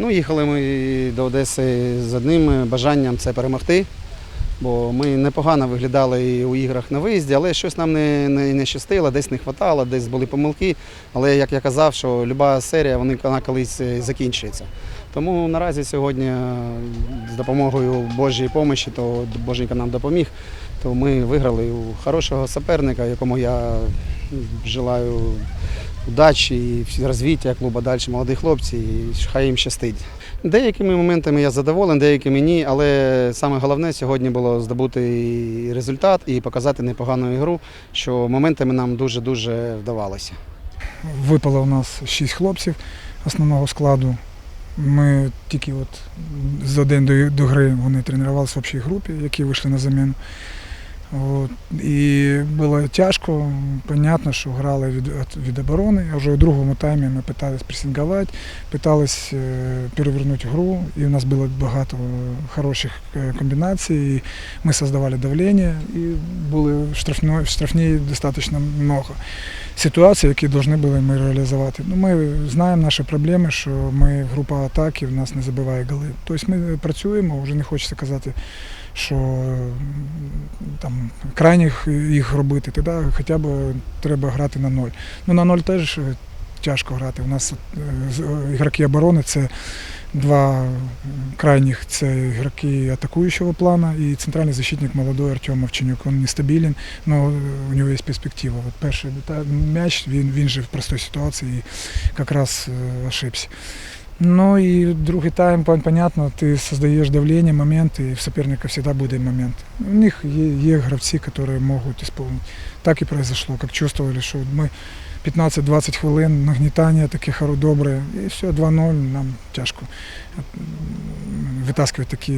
Ну, їхали ми до Одеси з одним бажанням це перемогти. Бо ми непогано виглядали і у іграх на виїзді, але щось нам не, не, не щастило, десь не хватало, десь були помилки. Але як я казав, що люба серія вона колись е, закінчується. Тому наразі сьогодні е, з допомогою Божої помощі, то Боженька нам допоміг, то ми виграли у хорошого суперника, якому я желаю удачі і розвиття клубу далі, молоді хлопці, і хай їм щастить. Деякими моментами я задоволений, деякими ні, але саме головне сьогодні було здобути результат і показати непогану ігру, що моментами нам дуже-дуже вдавалося. Випало у нас шість хлопців основного складу. Ми тільки от за день до, до гри вони тренувалися в общій групі, які вийшли на заміну. От. І було тяжко, понятно, що грали від, від- оборони. А вже у другому таймі ми питались пресингувати, питались е, перевернути гру, і у нас було багато хороших е, комбінацій. І ми создавали давлення, і були в в штрафній достатньо много ситуацій, які повинні були ми реалізувати. Ну, ми знаємо наші проблеми, що ми група атаки, в нас не забиває голи. Тобто ми працюємо, вже не хочеться казати, що там крайніх їх робити, тоді хоча б треба грати на ноль. Ну на ноль теж е, тяжко грати. У нас е, е, ігроки оборони це два крайніх це ігроки атакуючого плана і центральний защитник молодой Артем Овчинюк. Він нестабілен, але у нього є перспектива. От перший м'яч, він, він же в простій ситуації якраз ошибся. Ну і другий тайм, пон- понятно, ти создаєш давлення, моменти, і в суперника завжди буде момент. У них є, гравці, які можуть виконати. Так і произошло, як чувствовали, що ми 15-20 хвилин нагнітання таке добре, і все, 2-0, нам тяжко м, витаскивать такі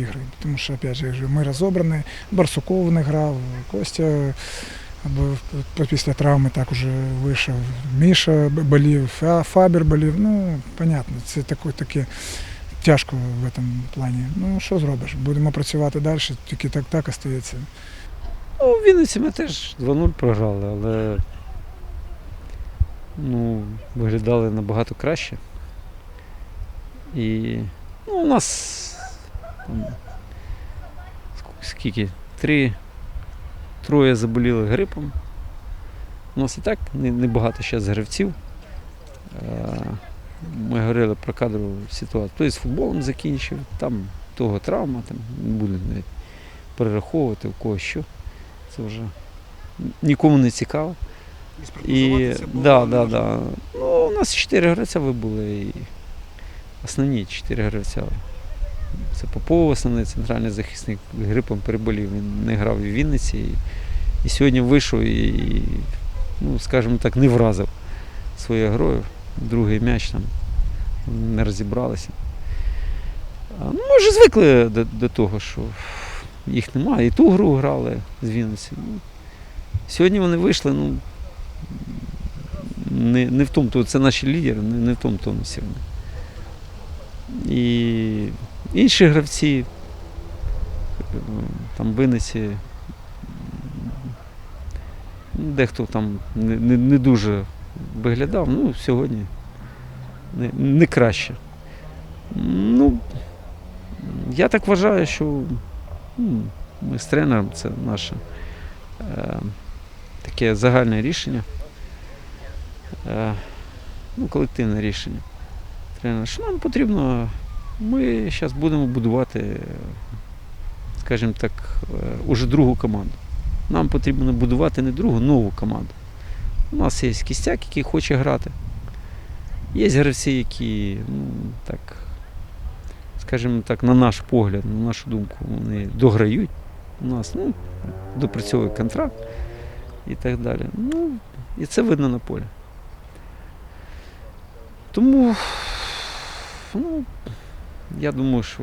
ігри. Тому що, опять же, ми розібрані, Барсуков не грав, Костя або після травми так уже вийшов. Міша болів, Фабер болів. Ну, понятно, це таке, таке тяжко в цьому плані. Ну, що зробиш? Будемо працювати далі, тільки так так остається. Ну, в Вінниці ми теж 2-0 програли, але ну, виглядали набагато краще. І ну, у нас там, скільки? Три, троє заболіли грипом. У нас і так небагато зараз гравців. Е, Ми говорили про кадрову ситуацію. Той з футболом закінчив, там того травма, там не буду навіть перераховувати, у кого що. Це вже нікому не цікаво. І, да, да, да. Ну, у нас чотири гравця вибули. І основні чотири гравця. Це Попов, основний центральний захисник, грипом переболів. Він не грав в Вінниці. І, і сьогодні вийшов і, ну, скажімо так, не вразив своєю грою. Другий м'яч там не розібралися. Ну, ми звикли до, до того, що їх немає. І ту гру грали з Вінниці. Ну, сьогодні вони вийшли, ну, не, не в тому, то це наші лідери, не, не в тому тонусі. І інші гравці е, там в дехто там не, не, не дуже виглядав, ну, сьогодні не, не краще. Ну, я так вважаю, що ну, ми з тренером це наше е, таке загальне рішення, е, ну, колективне рішення. Тренер, що нам потрібно, ми зараз будемо будувати, скажімо так, е, уже другу команду. Нам потрібно будувати не другу, нову команду. У нас є кістяк, який хоче грати. Є гравці, які, ну, так, скажімо так, на наш погляд, на нашу думку, вони дограють у нас, ну, допрацьовує контракт і так далі. Ну, і це видно на полі. Тому, ну, я думаю, що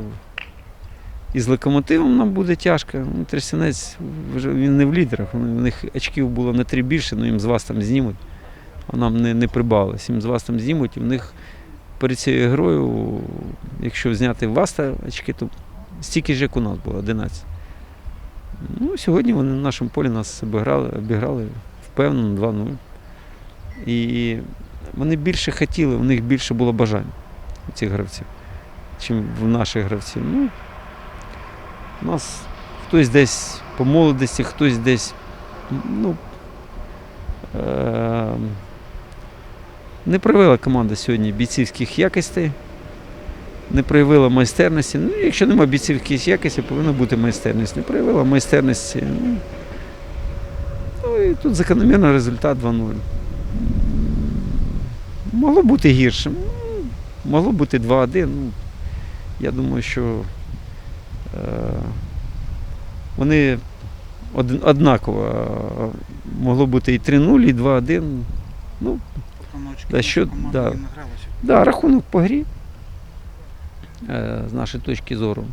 і з локомотивом нам буде тяжко. Ну, Трясінець він не в лідерах. У них очків було на три більше, ну їм з вас там знімуть, а нам не, не прибавилось. Їм з вас там знімуть, і в них перед цією грою, якщо зняти вас та очки, то стільки ж, як у нас було, 11. Ну, сьогодні вони на нашому полі нас обіграли, обіграли впевнено 2-0. І вони більше хотіли, у них більше було бажань у цих гравців. Чим в наших гравців. Ну, у нас хтось десь по молодості, хтось десь. Ну, е- не проявила команда сьогодні бійцівських якостей, не проявила майстерності. Ну, якщо немає бійцівських якостей, повинна бути майстерність. Не проявила майстерності. Ну, ну і тут закономірно результат 2-0. Могло бути гіршим. Могло бути 2-1. Ну, я думаю, що е, вони од, однаково. е, Могло бути і 3-0, і 2-1. Ну, Да, що- да. Да, рахунок по грі. Е, з нашої точки зору.